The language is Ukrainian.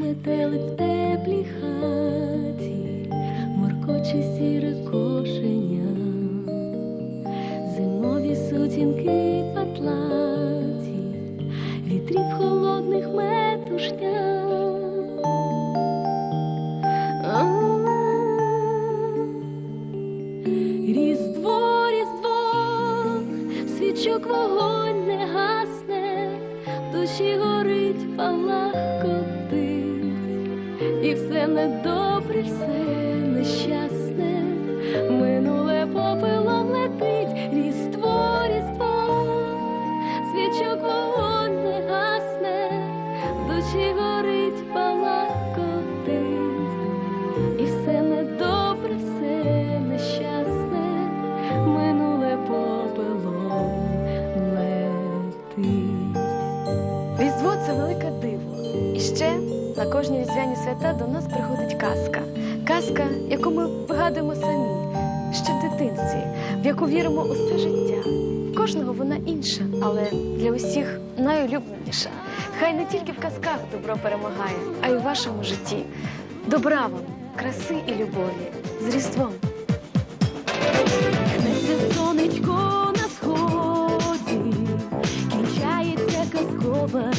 Метелик в теплій хаті, моркоче сіре кошеня, зимові сутінки патлаті, вітрів холодних метушня. Різдво, різдво, свічок вогонь не гасне, душі горить і все недобре, все нещасне, минуле попелом летить, різдво, різдво, свічок вогонь не гасне, в на кожні різдвяні свята до нас приходить казка. Казка, яку ми вигадуємо самі, ще в дитинстві, в яку віримо усе життя. В Кожного вона інша, але для усіх найулюбленіша. Хай не тільки в казках добро перемагає, а й у вашому житті. Добра вам, краси і любові. З Різдвом! Сонечко на сході, кінчається казкова